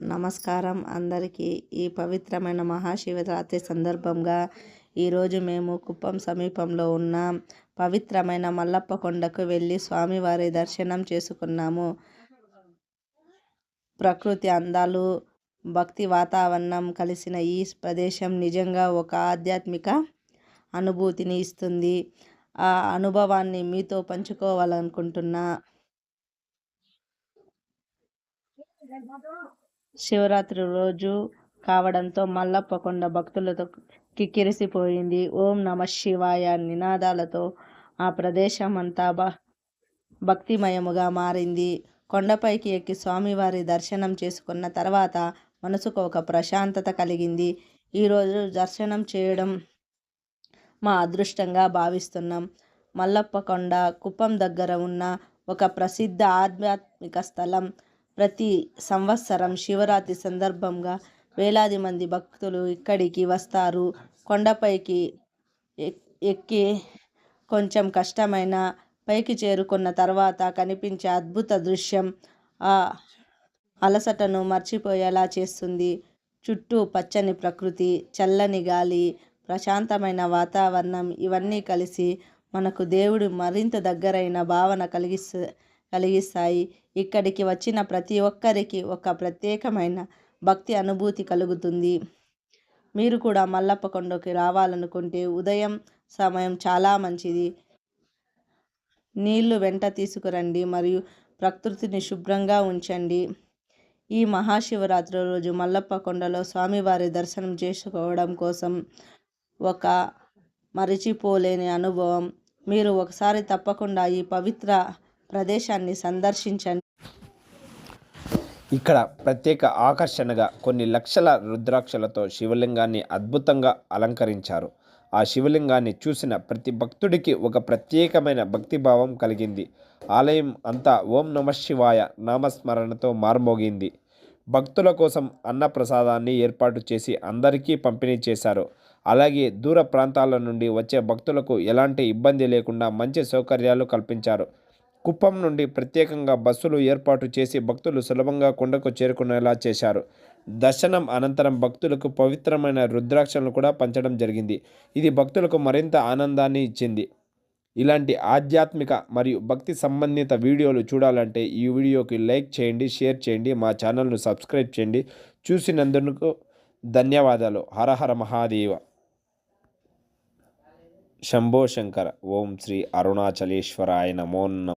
నమస్కారం అందరికీ ఈ పవిత్రమైన మహాశివరాత్రి సందర్భంగా ఈరోజు మేము కుప్పం సమీపంలో ఉన్న పవిత్రమైన మల్లప్ప కొండకు వెళ్ళి స్వామివారి దర్శనం చేసుకున్నాము. ప్రకృతి అందాలు భక్తి వాతావరణం కలిసిన ఈ ప్రదేశం నిజంగా ఒక ఆధ్యాత్మిక అనుభూతిని ఇస్తుంది. ఆ అనుభవాన్ని మీతో పంచుకోవాలనుకుంటున్నా. శివరాత్రి రోజు కావడంతో మల్లప్పకొండ భక్తులతో కిక్కిరిసిపోయింది. ఓం నమ శివాయ నినాదాలతో ఆ ప్రదేశం అంతా భక్తిమయముగా మారింది. కొండపైకి ఎక్కి స్వామివారి దర్శనం చేసుకున్న తర్వాత మనసుకు ఒక ప్రశాంతత కలిగింది. ఈరోజు దర్శనం చేయడం మా అదృష్టంగా భావిస్తున్నాం. మల్లప్పకొండ కుప్పం దగ్గర ఉన్న ఒక ప్రసిద్ధ ఆధ్యాత్మిక స్థలం ప్రతి సంవత్సరం శివరాత్రి సందర్భంగా వేలాది మంది భక్తులు ఇక్కడికి వస్తారు. కొండపైకి ఎక్కి కొంచెం కష్టమైన పైకి చేరుకున్న తర్వాత కనిపించే అద్భుత దృశ్యం ఆ అలసటను మర్చిపోయేలా చేస్తుంది. చుట్టూ పచ్చని ప్రకృతి చల్లని గాలి ప్రశాంతమైన వాతావరణం ఇవన్నీ కలిసి మనకు దేవుడు మరింత దగ్గరైన భావన కలిగిస్తు కలిగిస్తాయి. ఇక్కడికి వచ్చిన ప్రతి ఒక్కరికి ఒక ప్రత్యేకమైన భక్తి అనుభూతి కలుగుతుంది. మీరు కూడా మల్లప్ప కొండకి రావాలనుకుంటే ఉదయం సమయం చాలా మంచిది. నీళ్ళు వెంట తీసుకురండి మరియు ప్రకృతిని శుభ్రంగా ఉంచండి. ఈ మహాశివరాత్రి రోజు మల్లప్ప కొండలో స్వామివారి దర్శనం చేసుకోవడం కోసం ఒక మరిచిపోలేని అనుభవం. మీరు ఒకసారి తప్పకుండా ఈ పవిత్ర ప్రదేశాన్ని సందర్శించండి. ఇక్కడ ప్రత్యేక ఆకర్షణగా కొన్ని లక్షల రుద్రాక్షలతో శివలింగాన్ని అద్భుతంగా అలంకరించారు. ఆ శివలింగాన్ని చూసిన ప్రతి భక్తుడికి ఒక ప్రత్యేకమైన భక్తిభావం కలిగింది. ఆలయం అంతా ఓం నమ శివాయ నామస్మరణతో మారుమోగింది. భక్తుల కోసం అన్నప్రసాదాన్ని ఏర్పాటు చేసి అందరికీ పంపిణీ చేశారు. అలాగే దూర ప్రాంతాల నుండి వచ్చే భక్తులకు ఎలాంటి ఇబ్బంది లేకుండా మంచి సౌకర్యాలు కల్పించారు. కుప్పం నుండి ప్రత్యేకంగా బస్సులు ఏర్పాటు చేసి భక్తులు సులభంగా కొండకు చేరుకునేలా చేశారు. దర్శనం అనంతరం భక్తులకు పవిత్రమైన రుద్రాక్షలను కూడా పంచడం జరిగింది. ఇది భక్తులకు మరింత ఆనందాన్ని ఇచ్చింది. ఇలాంటి ఆధ్యాత్మిక మరియు భక్తి సంబంధిత వీడియోలు చూడాలంటే ఈ వీడియోకి లైక్ చేయండి షేర్ చేయండి మా ఛానల్ను సబ్స్క్రైబ్ చేయండి. చూసినందుకు ధన్యవాదాలు. హరహర మహాదేవ. శంభో శంకర. ఓం శ్రీ అరుణాచలేశ్వరాయ నమో.